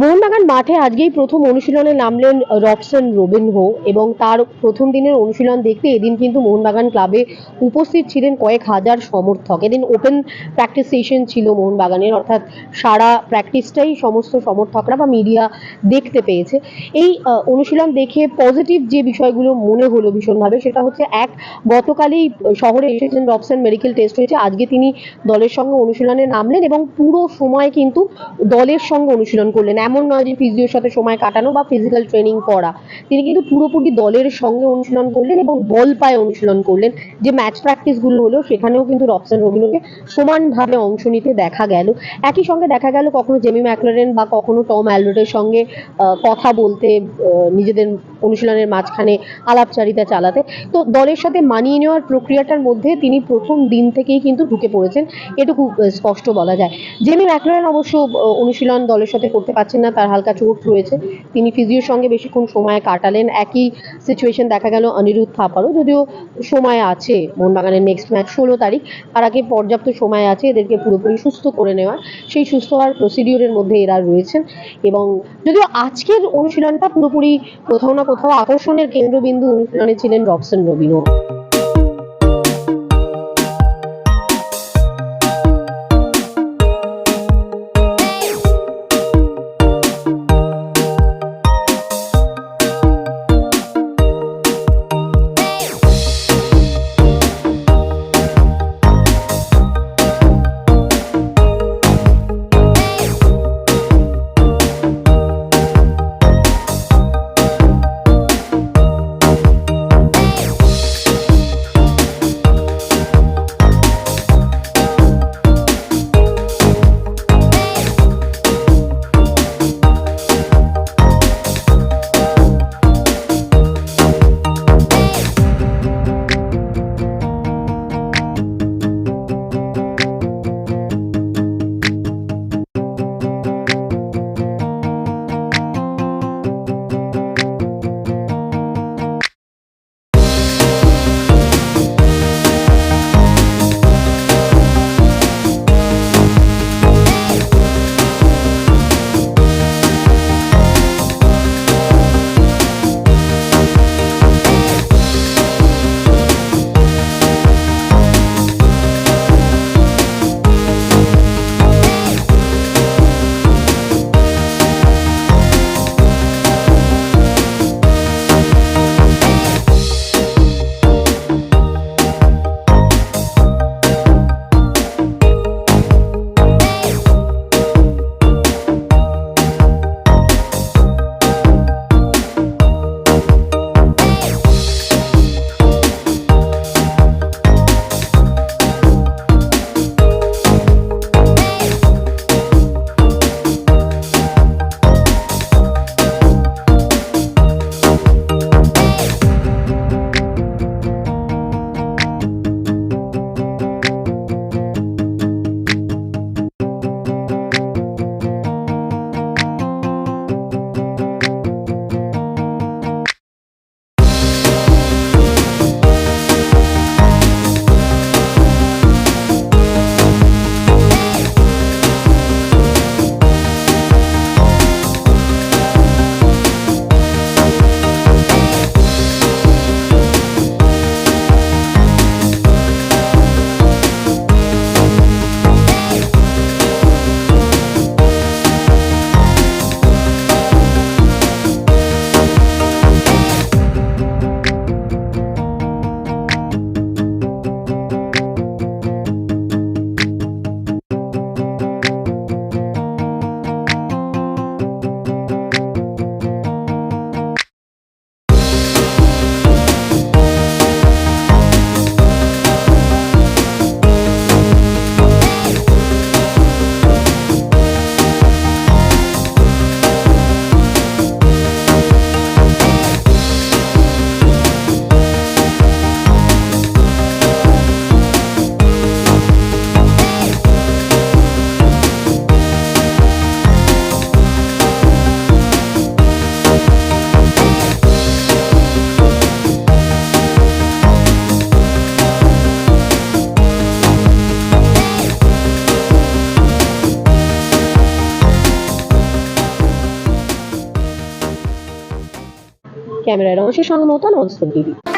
মোহনবাগান মাঠে আজকেই প্রথম অনুশীলনে নামলেন রবসন রবিনহো এবং তার প্রথম দিনের অনুশীলন দেখতে এদিন কিন্তু মোহনবাগান ক্লাবে উপস্থিত ছিলেন কয়েক হাজার সমর্থক। এদিন ওপেন প্র্যাকটিস সেশন ছিল মোহনবাগানের, অর্থাৎ সারা প্র্যাকটিসটাই সমস্ত সমর্থকরা বা মিডিয়া দেখতে পেয়েছে। এই অনুশীলন দেখে পজিটিভ যে বিষয়গুলো মনে হলো ভীষণভাবে, সেটা হচ্ছে এক, গতকালই শহরে এসেছেন রবসন মেডিকেল টেস্ট হয়েছে, আজকে তিনি দলের সঙ্গে অনুশীলনে নামলেন এবং পুরো সময় কিন্তু দলের সঙ্গে অনুশীলন করলেন। এমন নয় যে ফিজিওর সাথে সময় কাটানো বা ফিজিক্যাল ট্রেনিং করা। তিনি কিন্তু পুরোপুরি দলের সঙ্গে অনুশীলন করলেন এবং বল পায়ে অনুশীলন করলেন। যে ম্যাচ প্র্যাকটিসগুলো হলো, সেখানেও কিন্তু রবসান রবিনোকে সমানভাবে অংশ নিতে দেখা গেল। একই সঙ্গে দেখা গেল কখনো জেমি ম্যাকলোরেন বা কখনো টম অ্যালরোডের সঙ্গে কথা বলতে নিজেদের অনুশীলনের মাঝখানে আলাপচারিতা চালাতে। তো দলের সাথে মানিয়ে নেওয়ার প্রক্রিয়াটার মধ্যে তিনি প্রথম দিন থেকেই কিন্তু ঢুকে পড়েছেন, এটুকু স্পষ্ট বলা যায়। জেমি ম্যাকলারেন অবশ্য অনুশীলন দলের সাথে করতে পারছেন না, তার হালকা চোট রয়েছে। তিনি ফিজিওর সঙ্গে বেশিক্ষণ সময় কাটালেন। একই সিচুয়েশন দেখা গেল অনিরুদ্ধ থাপারও যদিও সময় আছে মোহনবাগানের নেক্সট ম্যাচ ষোলো তারিখ, তার আগে পর্যাপ্ত সময় আছে এদেরকে পুরোপুরি সুস্থ করে নেওয়ার। সেই সুস্থ হওয়ার প্রসিডিওরের মধ্যে এরা রয়েছেন। এবং যদিও আজকের অনুশীলনটা পুরোপুরি কোথাও না আকর্ষণের কেন্দ্রবিন্দু অনুশীলনে ছিলেন রবসন রবিনো। ক্যামেরায় রমেশের সঙ্গে মতন অবস্থান টিভি